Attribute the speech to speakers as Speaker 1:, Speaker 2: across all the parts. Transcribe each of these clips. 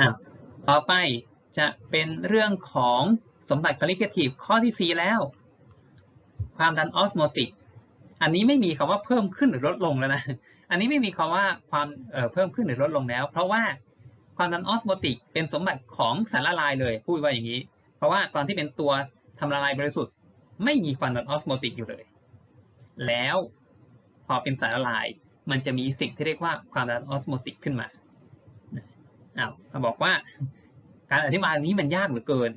Speaker 1: อะต่อไปจะเป็นเรื่องของสมบัติคอลลิเกทีฟข้อที่ 4 แล้ว ความดันออสโมติกอันนี้ไม่มีคำว่าเพิ่มขึ้นหรือลดลงแล้วนะ อันนี้ไม่มีคำว่าความเอ่อเพิ่มขึ้นหรือลดลงแล้ว เพราะว่าความดันออสโมติกเป็นสมบัติของสารละลายเลย พูดว่าอย่างนี้ เพราะว่าตอนที่เป็นตัวทำละลายบริสุทธิ์ ไม่มีความดันออสโมติกอยู่เลย แล้วพอเป็นสารละลาย มันจะมีสิ่งที่เรียกว่าความดันออสโมติกขึ้นมา อ้าวเขาบอกว่า การอธิบายตรงนี้มันยากเหลือเกิน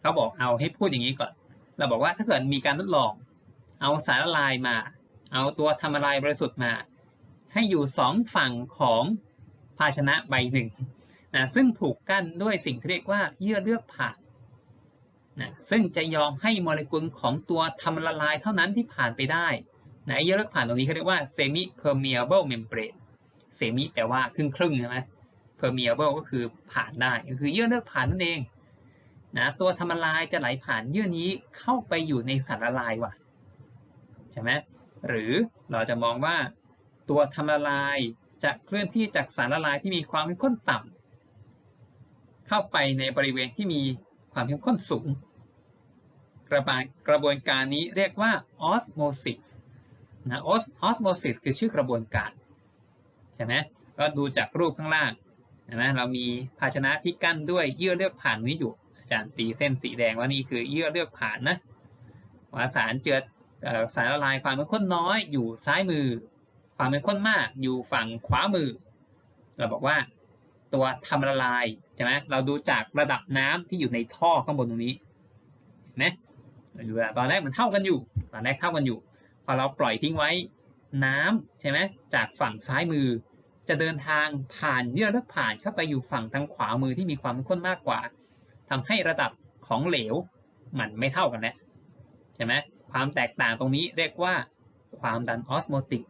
Speaker 1: เขาบอกเอาให้พูดอย่างนี้ก่อน เราบอกว่าถ้าเกิดมีการทดลอง เอาสารละลายมา เอาตัวทำละลายบริสุทธิ์มา ให้อยู่สองฝั่งของภาชนะใบหนึ่งนะซึ่งถูกกั้นด้วยสิ่งที่เรียกว่าเยื่อเลือกผ่านนะซึ่งจะยอมให้โมเลกุลของตัวทำละลายเท่านั้นที่ผ่านไปได้นะเยื่อเลือกผ่านตรงนี้เขาเรียกว่า semi permeable membrane semi แปลว่าครึ่งครึ่งใช่ไหม permeable ก็คือผ่านได้ก็คือเยื่อเลือกผ่านนั่นเองนะตัวทำละลายจะไหลผ่านเยื่อนี้เข้าไปอยู่ในสารละลายว่ะใช่ไหมหรือเราจะมองว่าตัวทำละลายจะเคลื่อนที่จากสารละลายที่มีความเข้มข้นต่ำเข้าไปในบริเวณที่มีความเข้มข้นสูง กระบวนกระบวนการนี้เรียกว่า osmosis นะ osmosis คือชื่อกระบวนการใช่ไหมก็ดูจากรูปข้างล่าง ห็นไหมเรามีภาชนะที่กั้นด้วยเยื่อเลือกผ่านนี้อยู่อาจารย์ตีเส้นสีแดงว่านี่คือเยื่อเลือกผ่านนะว่าสารเจือสารละลายความเป็นข้นน้อยอยู่ซ้ายมือ ความเป็นข้นมากอยู่ฝั่งขวามือ เราบอกว่าตัวทำละลายใช่ไหมเราดูจากระดับน้ำที่อยู่ในท่อข้างบนตรงนี้เห็นไหมดูตอนแรกมันเท่ากันอยู่ ตอนแรกเท่ากันอยู่ พอเราปล่อยทิ้งไว้น้ำใช่ไหมจากฝั่งซ้ายมือ จะเดินทางผ่านเยื่อเลือกผ่านเข้าไปอยู่ฝั่งทางขวามือที่มีความข้นมากกว่าทำให้ระดับของเหลวมันไม่เท่ากันแล้วใช่ไหมความแตกต่างตรงนี้เรียกว่าความดันออสโมติก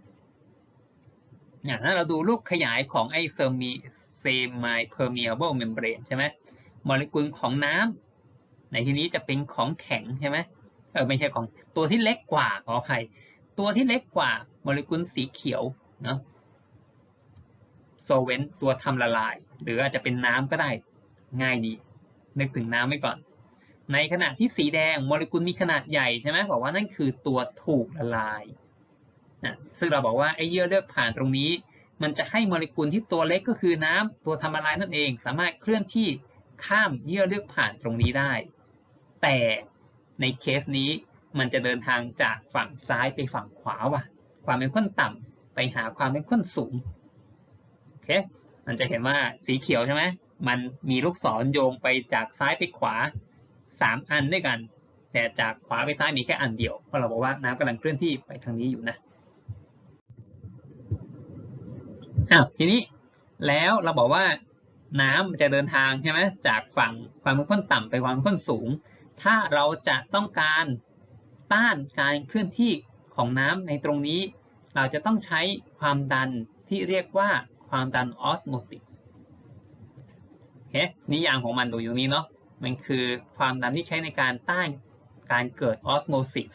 Speaker 1: เนี่ยถ้าเราดูรูปขยายของไอเซอร์มีเซมายเพอร์เมียเบิลเมมเบรนใช่ไหมโมเลกุลของน้ำในที่นี้จะเป็นของแข็งใช่ไหมเออไม่ใช่ของตัวที่เล็กกว่าขออภัยตัวที่เล็กกว่าโมเลกุลสีเขียวเนาะ โซเวนตัวทำละลาย หรืออาจจะเป็นน้ำก็ได้ง่ายดีนึกถึงน้ำไว้ก่อน ในขณะที่สีแดงโมเลกุลมีขนาดใหญ่ใช่ไหมบอกว่านั่นคือตัวถูกละลายนะซึ่งเราบอกว่าไอ้เยื่อเลือกผ่านตรงนี้ มันจะให้โมเลกุลที่ตัวเล็กก็คือน้ำตัวทำละลายนั่นเอง สามารถเคลื่อนที่ข้ามเยื่อเลือกผ่านตรงนี้ได้ แต่ในเคสนี้มันจะเดินทางจากฝั่งซ้ายไปฝั่งขวาว่ะ ความเป็นข้นต่ำไปหาความเป็นข้นสูง เคมันจะเห็นว่าสีเขียวใช่ไหมมันมีลูกศรโยงไปจากซ้ายไปขวาสามอันด้วยกัน แต่จากขวาไปซ้ายมีแค่อันเดียวเพราะเราบอกว่าน้ำกำลังเคลื่อนที่ไปทางนี้อยู่นะอ้าวทีนี้แล้วเราบอกว่าน้ำจะเดินทางใช่ไหมจากฝั่งความเป็นข้นต่ำไปความเป็นข้นสูง ถ้าเราจะต้องการต้านการเคลื่อนที่ของน้ำในตรงนี้ เราจะต้องใช้ความดันที่เรียกว่า ความดันออสโมติกโอเคนิยามของมันดูอยู่นี้เนาะมันคือความดันที่ใช้ในการต้านการเกิดออสโมซิส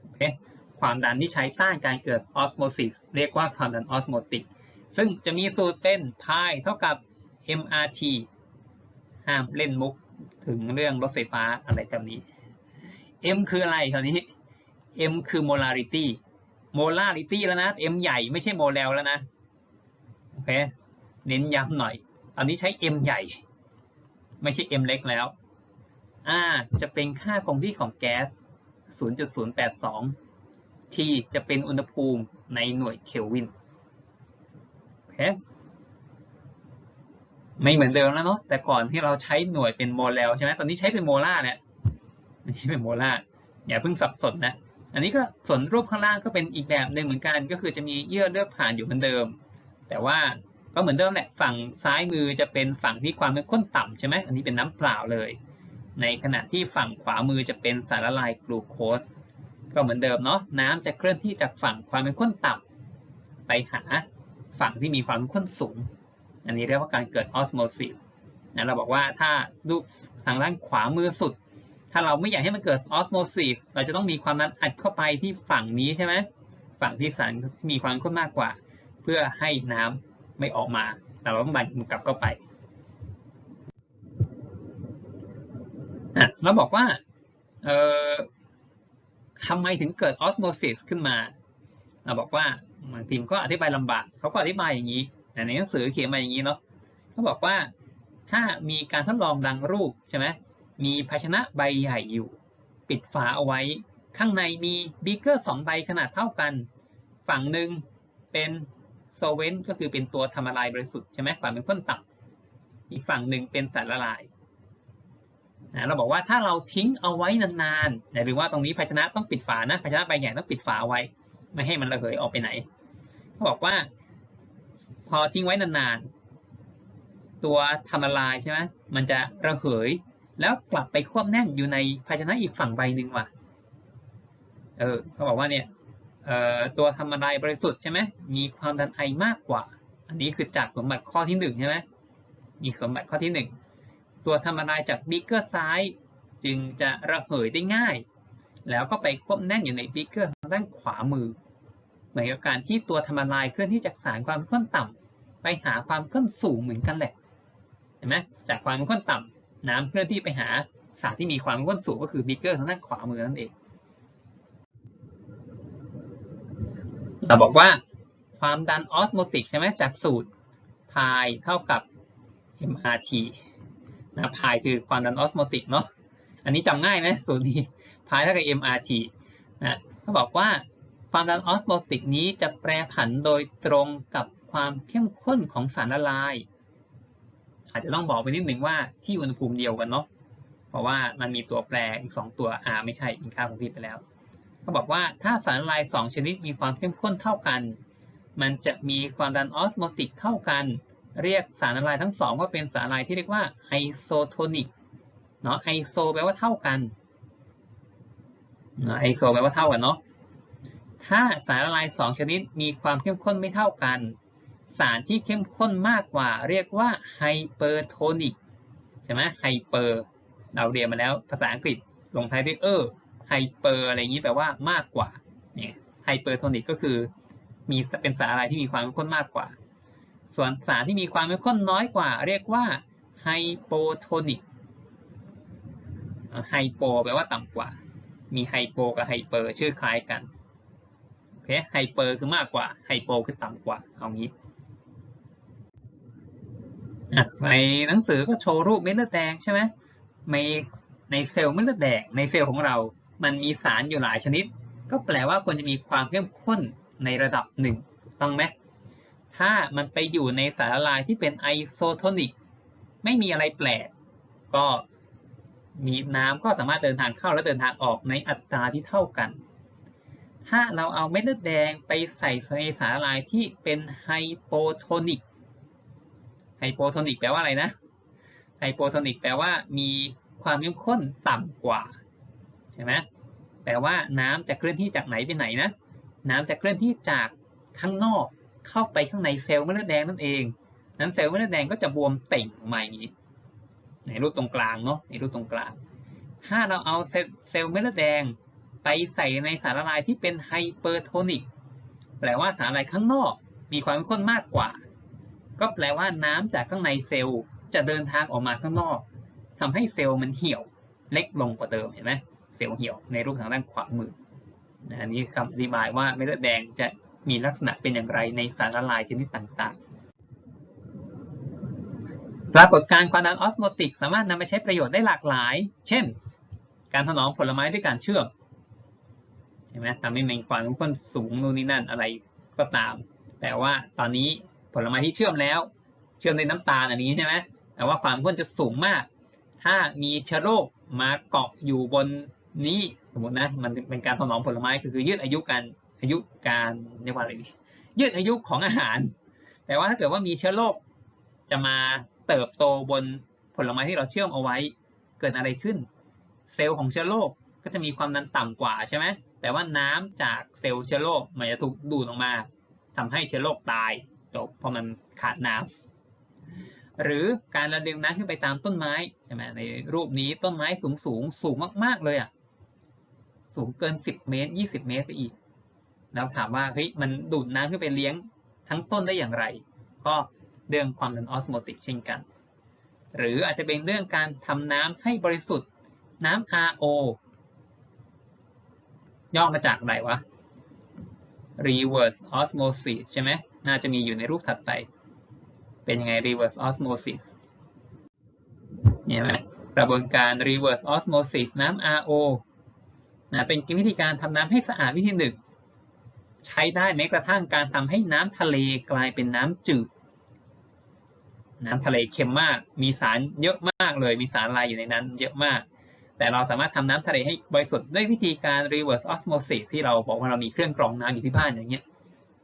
Speaker 1: โอเคความดันที่ใช้ต้านการเกิดออสโมซิสเรียกว่าความดันออสโมติกซึ่งจะมีสูตรเป็นพายเท่ากับ MRT ห้ามเล่นมุกถึงเรื่องรถไฟฟ้าอะไรแบบนี้ M คืออะไรคราวนี้ M คือ molarity molarity แล้วนะ M ใหญ่ไม่ใช่โมเลลแล้วนะ เคเน้นย้ำหน่อย ตอนนี้ใช้ M ใหญ่ ไม่ใช่ M เล็กแล้ว R จะเป็นค่าคงที่ของแก๊ส 0.082 T จะเป็นอุณหภูมิในหน่วยเคลวินโอเคไม่เหมือนเดิมแล้วเนาะแต่ก่อนที่เราใช้หน่วยเป็นโมเลลใช่ไหมตอนนี้ใช้เป็นโมลาร์เนี่ยไม่ใช่เป็นโมลาร์อย่าเพิ่งสับสนนะ อันนี้ก็ส่วนรูปข้างล่างก็เป็นอีกแบบหนึ่งเหมือนกัน ก็คือจะมีเยื่อเลือกผ่านอยู่เหมือนเดิม แต่ว่า ก็เหมือนเดิมแหละฝั่งซ้ายมือจะเป็นฝั่งที่ความเป็นข้นต่ำใช่ไหมอันนี้เป็นน้ำเปล่าเลย ในขณะที่ฝั่งขวามือจะเป็นสารละลายกลูโคสก็เหมือนเดิมเนาะน้ำจะเคลื่อนที่จากฝั่งความเป็นข้นต่ำไปหาฝั่งที่มีความเป็นข้นสูง อันนี้เรียกว่าการเกิดออสโมซิสนะเราบอกว่าถ้ารูปทางด้านขวามือสุด ถ้าเราไม่อยากให้มันเกิดออสโมซิสเราจะต้องมีความดันอัดเข้าไปที่ฝั่งนี้ใช่ไหมฝั่งที่สารมีความข้นมากกว่า เพื่อให้น้ำ ไม่ออกมา แต่เราต้องบันกลับเข้าไปเราบอกว่าทำไมถึงเกิดออสโมซิสขึ้นมาเราบอกว่าบางทีมก็อธิบายลำบากเขาก็อธิบายอย่างนี้ในหนังสือเขียนมาอย่างนี้เนาะเขาบอกว่าถ้ามีการทดลองดังรูปใช่ไหมมีภาชนะใบใหญ่อยู่ ปิดฝาเอาไว้ ข้างในมีบีเกอร์สองใบขนาดเท่ากัน ฝั่งหนึ่งเป็น โซเวนต์ก็คือเป็นตัวทำละลายบริสุทธิ์ใช่ไหมฝั่งเป็นข้นต่ำอีกฝั่งหนึ่งเป็นสารละลายนะเราบอกว่าถ้าเราทิ้งเอาไว้นานๆหรือว่าตรงนี้ภาชนะต้องปิดฝานะภาชนะใบใหญ่ต้องปิดฝาไว้ ไม่ให้มันระเหยออกไปไหนเขาบอกว่า พอทิ้งไว้นานๆตัวทำละลายใช่ไหมมันจะระเหย แล้วกลับไปควบแน่นอยู่ในภาชนะอีกฝั่งใบหนึ่งว่ะเออเขาบอกว่าเนี่ย ตัวทำละลายบริสุทธิ์ใช่ไหมมีความดันไอมากกว่า อันนี้คือจากสมบัติข้อที่หนึ่งใช่ไหมมีสมบัติข้อที่หนึ่งตัวทำละลายจากบิกเกอร์ซ้ายจึงจะระเหยได้ง่าย แล้วก็ไปควบแน่นอยู่ในบิกเกอร์ทางด้านขวามือ เหมือนกับการที่ตัวทำละลายเคลื่อนที่จากสารความเข้นต่ำไปหาความเข้นสูงเหมือนกันแหละเห็นไหมจากความเข้นต่ำน้ำเคลื่อนที่ไปหาสารที่มีความเข้นสูงก็คือบิกเกอร์ทางด้านขวามือนั่นเอง เราบอกว่าความดันออสโมติกใช่ไหมจากสูตรพายเท่ากับ mRT นะพายคือความดันออสโมติกเนาะอันนี้จำง่ายไหมสูตรนี้พายเท่ากับ mRT นะเขาบอกว่าความดันออสโมติกนี้จะแปรผันโดยตรงกับความเข้มข้นของสารละลาย อาจจะต้องบอกไปนิดหนึ่งว่าที่อุณหภูมิเดียวกันเนาะเพราะว่ามันมีตัวแปรอีก 2 ตัว R ไม่ใช่อินค่าของผิดไปแล้ว เขาบอกว่าถ้าสารละลาย 2 ชนิดมีความเข้มข้นเท่ากัน มันจะมีความดันออสโมติกเท่ากัน เรียกสารละลายทั้งสองว่าเป็นสารละลายที่เรียกว่าไอโซโทนิกเนาะไอโซแปลว่าเท่ากันไอโซแปลว่าเท่ากันเนาะถ้าสารละลาย 2 ชนิดมีความเข้มข้นไม่เท่ากัน สารที่เข้มข้นมากกว่าเรียกว่าไฮเปอร์โทนิกใช่ไหมไฮเปอร์เราเรียนมาแล้วภาษาอังกฤษลงท้ายด้วยเออ ไฮเปอร์อะไรอย่างนี้แปลว่ามากกว่าเนี่ยไฮเปอร์โทนิกก็คือมีเป็นสารอะไรที่มีความเข้มข้นมากกว่า ส่วนสารที่มีความเข้มข้นน้อยกว่า เรียกว่าไฮโปโทนิกไฮโปแปลว่าต่ำกว่า มีไฮโปกับไฮเปอร์ชื่อคล้ายกันโอเคไฮเปอร์คือมากกว่าไฮโปคือต่ำกว่าเอางี้ในหนังสือก็โชว์รูปเม็ดเลือดแดงใช่ไหมในในเซลล์เม็ดเลือดแดงในเซลล์ของเรา มันมีสารอยู่หลายชนิด ก็แปลว่าควรจะมีความเข้มข้นในระดับหนึ่งต้องไหมถ้ามันไปอยู่ในสารละลายที่เป็นไอโซโทนิกไม่มีอะไรแปลก ก็มีน้ำก็สามารถเดินทางเข้าและเดินทางออกในอัตราที่เท่ากัน ถ้าเราเอาเม็ดเลือดแดงไปใส่ในสารละลายที่เป็นไฮโปโทนิก ไฮโปโทนิกแปลว่าอะไรนะ ไฮโปโทนิกแปลว่ามีความเข้มข้นต่ำกว่า ใช่ไหมแปลว่าน้ำจะเคลื่อนที่จากไหนไปไหนนะ น้ำจะเคลื่อนที่จากข้างนอกเข้าไปข้างในเซลล์เม็ดเลือดแดงนั่นเอง นั้นเซลล์เม็ดเลือดแดงก็จะบวมเต่งออกมาอย่างนี้ ในรูปตรงกลางเนาะ ในรูปตรงกลาง ถ้าเราเอาเซลล์เม็ดเลือดแดงไปใส่ในสารละลายที่เป็นไฮเปอร์โทนิก แปลว่าสารละลายข้างนอกมีความเข้มข้นมากกว่า ก็แปลว่าน้ำจากข้างในเซลล์จะเดินทางออกมาข้างนอกทำให้เซลล์มันเหี่ยวเล็กลงกว่าเดิมเห็นไหม ซลล์เหี่ยวในรูปทางด้านขวามืออันนี้คำอธิบายว่าเม็ดเลือดแดงจะมีลักษณะเป็นอย่างไรในสารละลายชนิดต่างๆ ปรากฏการณ์ความดันออสโมติกสามารถนำไปใช้ประโยชน์ได้หลากหลาย เช่น การถนอมผลไม้ด้วยการเชื่อมใช่ไหมทำให้มีความข้มข้นสูงนู่นนี่นั่นอะไรก็ตาม แต่ว่าตอนนี้ผลไม้ที่เชื่อมแล้ว เชื่อมในน้ำตาลอันนี้ใช่ไหมแต่ว่าความข้นจะสูงมาก ถ้ามีเชื้อโรคมาเกาะอยู่บน นี้สมมตินะมันเป็นการถนอมผลไม้คือยืดอายุการอายุการเรียกว่าอะไรดียืดอายุของอาหาร แต่ว่าถ้าเกิดว่ามีเชื้อโรคจะมาเติบโตบนผลไม้ที่เราเชื่อมเอาไว้เกิดอะไรขึ้น เซลล์ของเชื้อโรคก็จะมีความดันต่ำกว่าใช่ไหมแต่ว่าน้ำจากเซลล์เชื้อโรคมันจะถูกดูดออกมาทำให้เชื้อโรคตายจบเพราะมันขาดน้ำหรือการระดึงน้ำขึ้นไปตามต้นไม้ใช่ไหมในรูปนี้ต้นไม้สูงสูงสูงมาก ๆเลยอะ สูงเกิน 10 เมตร 20 เมตรไปอีก แล้วถามว่าเฮ้ยมันดูดน้ำขึ้นไปเลี้ยงทั้งต้นได้อย่างไร ก็เรื่องความดันออสโมติกเช่นกัน หรืออาจจะเป็นเรื่องการทำน้ำให้บริสุทธิ์น้ำ RO ย่อมาจากอะไรวะ reverse osmosis ใช่ไหมน่าจะมีอยู่ในรูปถัดไป เป็นยังไง reverse osmosis เนี่ยไหมกระบวนการ reverse osmosis น้ำ RO นะเป็นวิธีการทำน้ำให้สะอาดวิธีหนึ่ง ใช้ได้แม้กระทั่งการทำให้น้ำทะเลกลายเป็นน้ำจืด น้ำทะเลเค็มมาก มีสารเยอะมากเลย มีสารลายอยู่ในนั้นเยอะมาก แต่เราสามารถทำน้ำทะเลให้บริสุทธิ์ด้วยวิธีการ reverse osmosis ที่เราบอกว่าเรามีเครื่องกรองน้ำอยู่ที่บ้านอย่างเงี้ย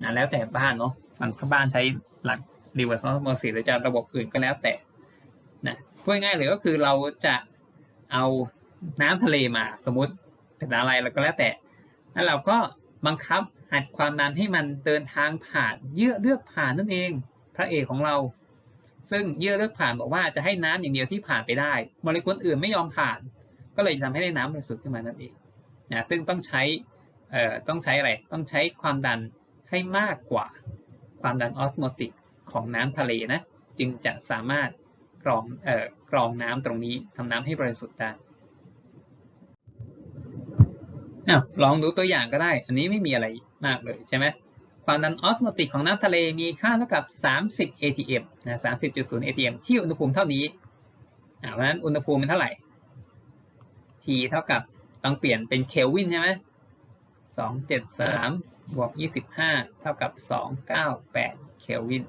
Speaker 1: นะแล้วแต่บ้านเนาะบางบ้านใช้หลัก reverse osmosis หรือจะระบบอื่นก็แล้วแต่นะพูดง่ายๆเลยก็คือเราจะเอาน้ำทะเลมาสมมติ เป็นอะไรแล้วก็แล้วแต่ แล้วเราก็บังคับอัดความดันให้มันเดินทางผ่านเยื่อเลือกผ่านนั่นเอง พระเอกของเรา ซึ่งเยื่อเลือกผ่านบอกว่าจะให้น้ำอย่างเดียวที่ผ่านไปได้โมเลกุลอื่นไม่ยอมผ่าน ก็เลยทำให้ได้น้ำบริสุทธิ์ขึ้นมานั่นเองนะซึ่งต้องใช้เอ่อต้องใช้อะไรต้องใช้ความดันให้มากกว่าความดันออสโมติกของน้ำทะเลนะจึงจะสามารถกรองเอ่อกรองน้ำตรงนี้ทำน้ำให้บริสุทธิ์ได้ อ้าวลองดูตัวอย่างก็ได้ อันนี้ไม่มีอะไรมากเลยใช่ไหมความดันออสโมติกของน้ำทะเลมีค่าเท่ากับ 30 atm นะ30.0 atm ที่อุณหภูมิเท่านี้อ่าเพราะฉะนั้นอุณหภูมิมันเท่าไหร่ T เท่ากับต้องเปลี่ยนเป็นเคลวินใช่ไหม273บวก25 เท่ากับ 298 เคลวิน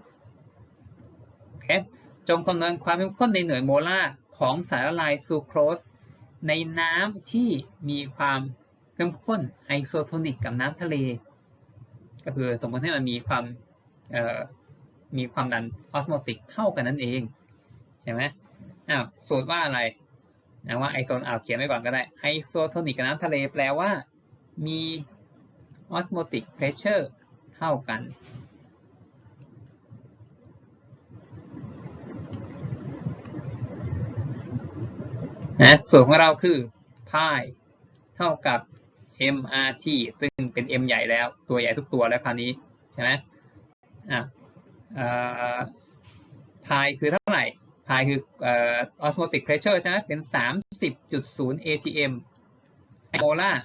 Speaker 1: โอเคจงคำนวณความเข้มข้นในหน่วยโมลาร์ของสารละลายซูโครสในน้ำที่มีความ เข้มข้นไอโซโทนิกกับน้ำทะเล ก็คือสมมติให้มันมีความมีความดันออสโมติกเท่ากันนั่นเองใช่ไหมอ้าวสูตรว่าอะไรนะว่าไอโซนเอาเขียนไว้ก่อนก็ได้ไอโซโทนิกกับน้ำทะเลแปลว่ามีออสโมติกเพรสเชอร์เท่ากันนะส่วนของเราคือ pi เท่ากับ mrt ซึ่งเป็น m ใหญ่แล้ว ตัวใหญ่ทุกตัวแล้วคราวนี้ ใช่ไหมอะเอ่อ pi คือเท่าไหร่ pi คือออ osmotic pressure ใช่ไหมเป็น 30.0 atm โมล่าร์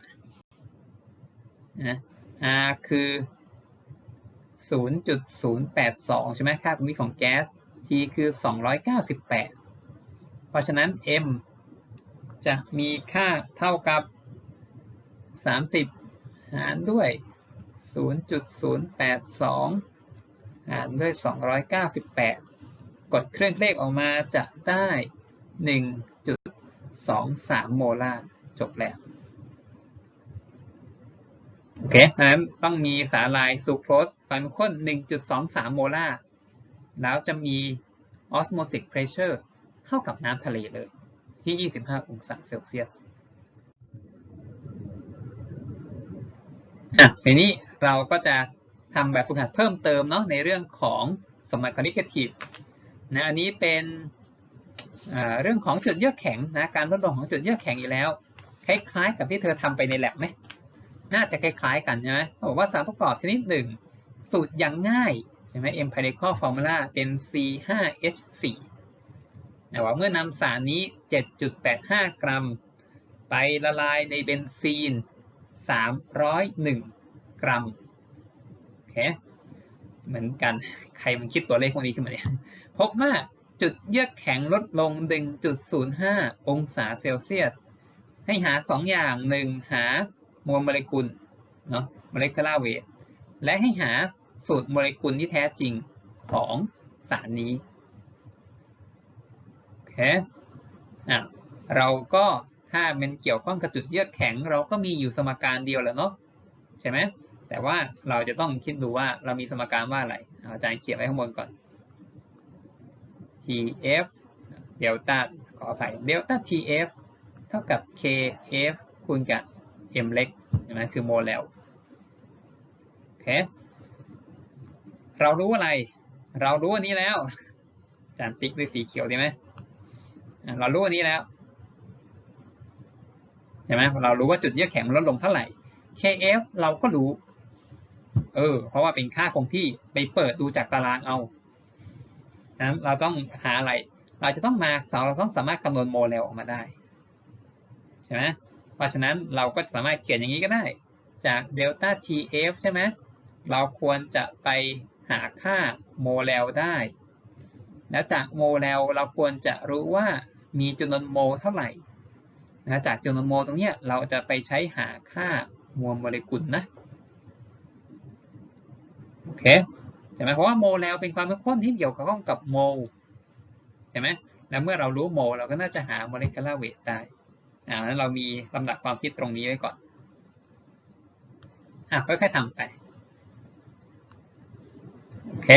Speaker 1: นะ r คือ 0.082 ใช่ไหมค่าภูมิของแก๊ส t คือ 298 เพราะฉะนั้น m จะมีค่าเท่ากับ 30 หารด้วย 0.082 หารด้วย 298 กดเครื่องเลขออกมาจะได้ 1.23 โมลาร์จบแล้วโอเคนั้นต้องมีสารลายซูโครสความข้น 1.23 โมลาร์ แล้วจะมี osmotic pressure เท่ากับน้ำทะเลเลย ที่ 25 องศาเซลเซียส อะทีนี้เราก็จะทำแบบฝึกหัดเพิ่มเติมเนาะในเรื่องของสมบัติคณิตทีฟนะอันนี้เป็นเรื่องของจุดเยือกแข็งนะการลดลองของจุดเยือกแข็งอีกแล้ว คล้ายๆ กับที่เธอทำไปในแลบไหมน่าจะคล้ายๆ กันใช่ไหมบอกว่าสารประกอบชนิดหนึ่งสูตรอย่างง่ายใช่ไหม empirical formula เป็น C5H4 นะว่าเมื่อนำสารนี้ 7.85 กรัม ไปละลายในเบนซีน 301 กรัมโอเคเหมือนกันใครมันคิดตัวเลขพวกนี้ขึ้นมาเนี่ยพบว่าจุดเยือกแข็งลดลง 1.05 องศาเซลเซียส ให้หา 2 อย่าง 1 หามวลโมเลกุลเนาะ molecular weight และให้หาสูตรโมเลกุลที่แท้จริงของสารนี้โอเคอะเราก็ ถ้ามันเกี่ยวข้องกับจุดเยือกแข็ง เราก็มีอยู่สมการเดียวแหละเนาะใช่ไหมแต่ว่าเราจะต้องคิดดูว่าเรามีสมการว่าอะไรอาจารย์เขียนไว้ข้างบนก่อน TF เดลต้าขออภัยเดลต้า TF เท่ากับ KF คูณกับ M เล็กใช่ไหมคือโมเลลโอเคเรารู้อะไร เรารู้อันนี้แล้วอาจารย์ติ๊กด้วยสีเขียวดีไหมเรารู้อันนี้แล้ว ใช่ไหมเรารู้ว่าจุดเยือกแข็งลดลงเท่าไหร่ KF เราก็รู้ เออ เพราะว่าเป็นค่าคงที่ไปเปิดดูจากตารางเอานั้นเราต้องหาอะไร เราจะต้องมาเราต้องสามารถคำนวณโมเลลออกมาได้ใช่ไหมเพราะฉะนั้นเราก็สามารถเขียนอย่างนี้ก็ได้ จากเดลต้า TF ใช่ไหมเราควรจะไปหาค่าโมเลลได้ แล้วจากโมเลลเราควรจะรู้ว่ามีจำนวนโม เท่าไหร่ นะจากจำนวนโมตรงนี้เราจะไปใช้หาค่ามวลโมเลกุลนะโอเคใช่ไหมเพราะว่าโมเลลเป็นความเข้มข้นที่เกี่ยวข้องกับโมลใช่ไหมแล้วเมื่อเรารู้โมลเราก็น่าจะหาโมเลกุลาร์เวทได้อ่านั้นเรามีลำดับความคิดตรงนี้ไว้ก่อนอะค่อยๆทำไปโอเค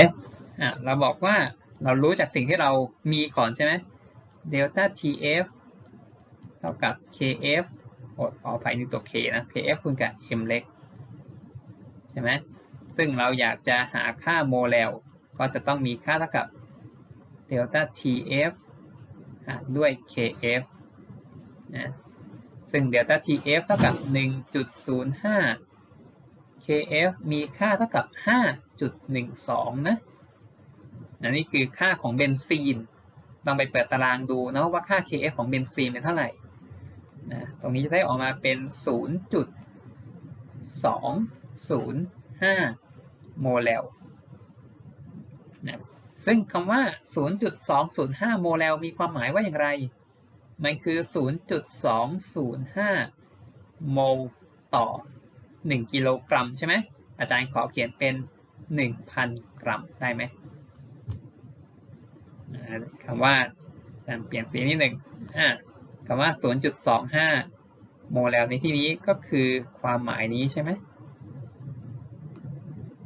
Speaker 1: อะเราบอกว่าเรารู้จากสิ่งที่เรามีก่อนใช่ไหมเดลต้า TF เท่ากับ KF อ้ขออภัยนี่ตัว K นะ KF คูณกับ M เล็กใช่ไหมซึ่งเราอยากจะหาค่าโมเลลก็จะต้องมีค่าเท่ากับเดลต้า TF หารด้วย KF นะซึ่งเดลต้า TF เท่ากับ 1.05 KF มีค่าเท่ากับ 5.12 นะอันนี้คือค่าของเบนซีน ต้องไปเปิดตารางดูนะว่าค่า KF ของเบนซีนเป็นเท่าไหร่ นะตรงนี้จะได้ออกมาเป็น 0.205 โมเลลนะซึ่งคำว่า 0.205 โมเลลมีความหมายว่าอย่างไร มันคือ 0.205 โมลต่อ 1 กิโลกรัมใช่ไหม อาจารย์ขอเขียนเป็น 1,000 กรัมได้ไหมคำว่าเปลี่ยนสีนิดหนึ่ง คำว่า 0.25 โมเลลในที่นี้ก็คือความหมายนี้ใช่ไหม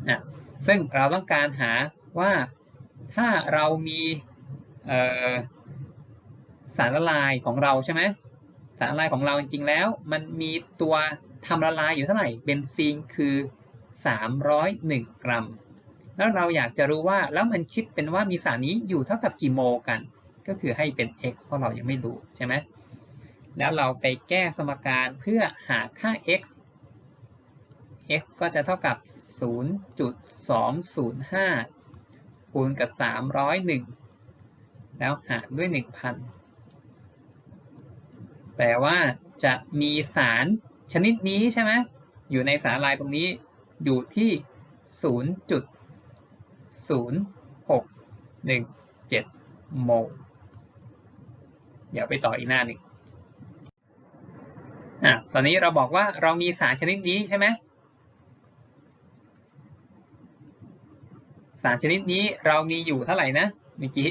Speaker 1: อะซึ่งเราต้องการหาว่าถ้าเรามีสารละลายของเราใช่ไหมสารละลายของเราจริงๆแล้ว มันมีตัวทำละลายอยู่เท่าไหร่เบนซีนคือ 301 กรัม แล้วเราอยากจะรู้ว่าแล้วมันคิดเป็นว่ามีสารนี้อยู่เท่ากับกี่โมกัน ก็คือให้เป็น x เพราะเรายังไม่รู้ใช่ไหม แล้วเราไปแก้สมการเพื่อหาค่า x x ก็จะเท่ากับ 0.205 คูณกับ 301 แล้วหารด้วย 1,000 แปลว่าจะมีสารชนิดนี้ใช่ไหมอยู่ในสารลายตรงนี้อยู่ที่ 0.0617 โมล เดี๋ยวไปต่ออีกหน้าหนึ่ง อะตอนนี้เราบอกว่าเรามีสารชนิดนี้ใช่ไหมสารชนิดนี้เรามีอยู่เท่าไหร่นะเมื่อกี้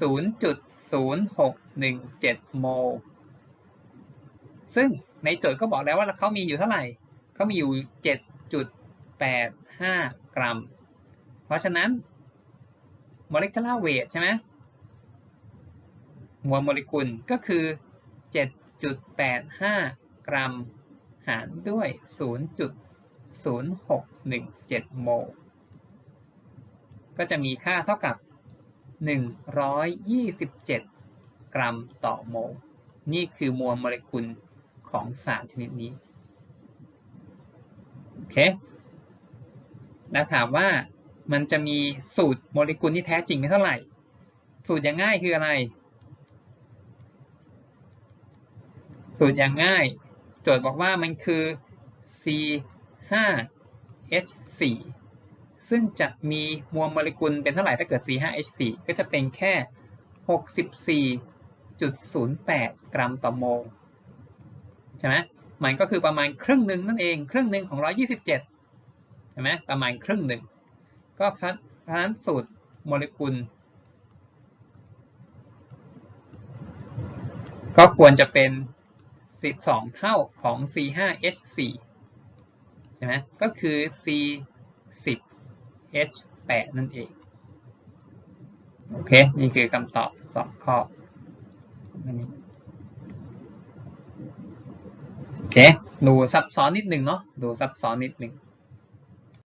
Speaker 1: 0.0617โมลซึ่งในโจทย์ก็บอกแล้วว่าเขามีอยู่เท่าไหร่เขามีอยู่7.85กรัม เพราะฉะนั้น molecular weight ใช่ไหมมวลโมเลกุลก็คือ 7.85 กรัม หารด้วย 0.0617 โมลก็จะมีค่าเท่ากับ 127 กรัมต่อโมล นี่คือมวลโมเลกุลของสารชนิดนี้ โอเค แล้วถามว่ามันจะมีสูตรโมเลกุลที่แท้จริงเท่าไหร่ สูตรอย่างง่ายคืออะไร สูตรอย่างง่าย โจทย์บอกว่ามันคือ C5H4 ซึ่งจะมีมวลโมเลกุลเป็นเท่าไหร่ถ้าเกิด C5H4 ก็จะเป็นแค่ 64.08 กรัมต่อโมลใช่ไหมมันก็คือประมาณครึ่งหนึ่งนั่นเอง ครึ่งหนึ่งของ 127 ใช่ไหมประมาณครึ่งหนึ่ง ก็เพราะฉะนั้นสูตรโมเลกุล ก็ควรจะเป็น 12 เท่าของ C5H4 ใช่ไหมก็คือ C10H8 นั่นเอง โอเค นี่คือคำตอบสองข้อโอเค ดูซับซ้อนนิดหนึ่งเนาะ ดูซับซ้อนนิดหนึ่ง